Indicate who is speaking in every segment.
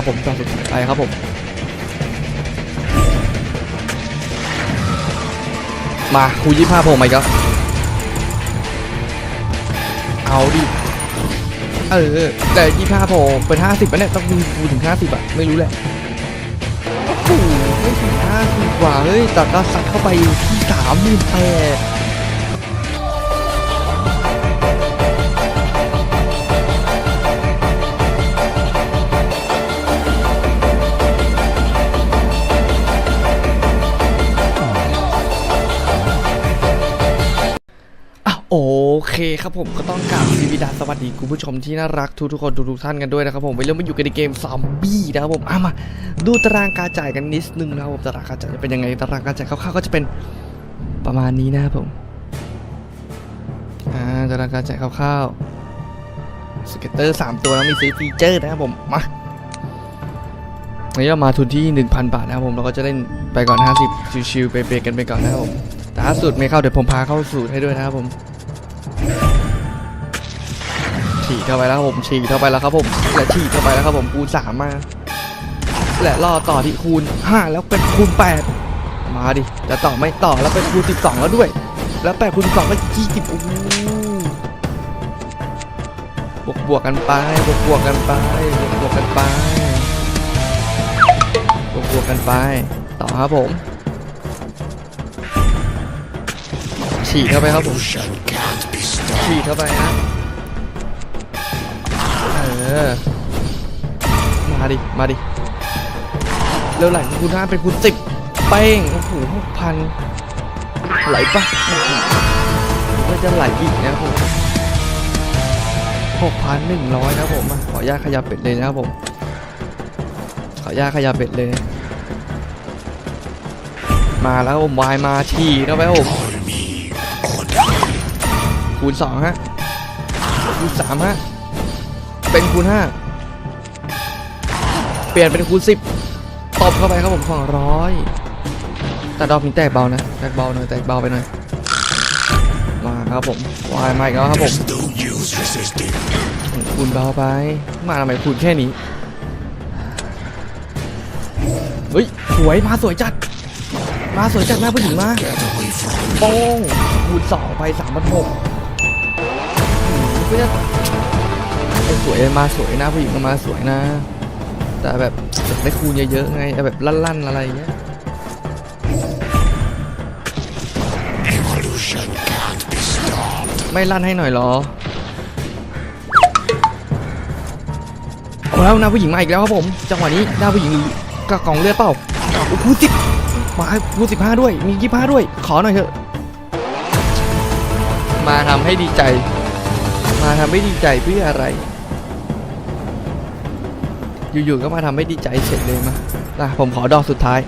Speaker 1: ครับผมต่อสุดไปครับผม มาคูยี่ห้าผมาอีกแล้วเอาดิ เออ แต่ยี่ห้าผล่เป็นห้าสิบแล้วเนี่ยต้องมีคูถึงห้าสิบอะไม่รู้แหละโอ้โหไม่ถึงห้าสิบกว่า เฮ้ยแต่ก็ซัดเข้าไปที่สามหมื่นแปด โอเคครับผมก็ต้องกราบสวัสดีดาสวัสดีคุณผู้ชมที่น่ารักทุกทุกคนทุกๆท่านกันด้วยนะครับผมไปเริ่มมาอยู่กันในเกมซอมบี้นะครับผมอะมาดูตารางการจ่ายกันนิดนึงนะครับผมตารางการจ่ายจะเป็นยังไงตารางการจ่ายคร่าวๆก็จะเป็นประมาณนี้นะครับผมอ่าตารางการจ่ายคร่าวๆสเก็ตเตอร์สามตัวแล้วมีซื้อฟีเจอร์นะครับผมมานนี้เรามาทุนที่ 1,000 บาทนะครับผมเราก็จะเล่นไปก่อน 50ชิวๆไปเบรกกันไปก่อนนะครับผมแต่ถ้าสูตรไม่เข้าเดี๋ยวผมพาเข้าสูตรให้ด้วยนะครับผม ฉีดเข้าไปแล้วครับผมฉีดเข้าไปแล้วครับผมและฉีดเข้าไปแล้วครับผมคูณสามมาและล่อต่อที่คูณห้าแล้วเป็นคูณแปดมาดิจะต่อไม่ต่อแล้วเป็นคูณสิบสองแล้วด้วย แล้วแปดคูณสองก็ยี่สิบโอ้บวกบวกกันไปบวกบวกกันไปบวกบวกกันไปบวกบวกกันไป ต่อครับผมฉีดเข้าไปครับผมฉีดเข้าไปนะ ดิ มาดิ เร็วไหลคูณห้าเป็นคูณสิบเป้ง โอ้โหหกพันไหลปะก็จะไหลอีกนะครับผมหกพันหนึ่งร้อยนะครับผมขออนุญาตขยับเป็ดเลยนะครับผม ขออนุญาตขยับเป็ดเลย มาแล้วผมวายมาฉีดเข้าไปครับผมคูณสองฮะคูณสามฮะเป็นคูณห้า เปลี่ยนเป็นคูณสิบตบเข้าไปครับผมสองร้อยแต่ดอกนี้แตกเบานะแตกเบาหน่อยแตกเบาไปหน่อยมาครับผมวายมาอีกแล้วครับผมคูณเบาไป มาทำไมคูณแค่นี้เฮ้ยสวยมาสวยจัด มาสวยจัดแม่ผู้หญิงมาโป้งคูณสองไปสามพันหกก็จะไอ้สวยมาสวยนะผู้หญิงมาสวยนะ แต่แบบได้คูณเยอะๆไงแบบลั่นๆ อะไรเงี้ย ไม่ลั่นให้หน่อยเหรอเอาแล้วหน้าผู้หญิงมาอีกแล้วครับผม จังหวะนี้หน้าผู้หญิงกระกล่องเลือดเปล่าโอ้โหสิบมาคูณสิบห้าด้วย มียี่ห้าด้วย ขอหน่อยเถอะ มาทำให้ดีใจ มาทำให้ดีใจเพื่ออะไร อยู่ๆก็มาทำให้ดีใจเฉยเลยมานะผมขอดอกสุดท้าย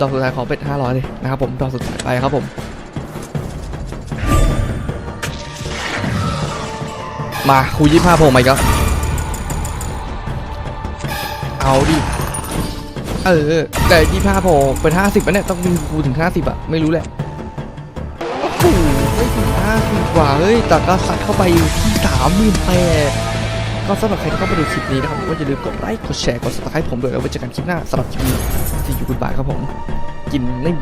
Speaker 1: ดอกสุดท้ายขอเป็น500เลยนะครับผมดอกสุดท้ายไปครับผมมาคูยี่ห้าโผล่มาอีกแล้วเอาดิ เออ แต่ยี่ห้าโผล่เป็นห้าสิบแล้วเนี่ย ต้องมีคูถึงห้าสิบอะไม่รู้แหละโอ้โหไม่ถึงห้าสิบกว่า เฮ้ยแต่ก็ซัดเข้าไปที่สามหมื่นแปด ก็สำหรับใครที่เข้ามาดูคลิปนี้นะครับก็อย่าลืมกดไลค์กดแชร์กด subscribe ผมด้วยแล้วไว้เจอกันคลิปหน้าสำหรับคลิปนี้ที่อยู่คุณบายครับผมกินไม่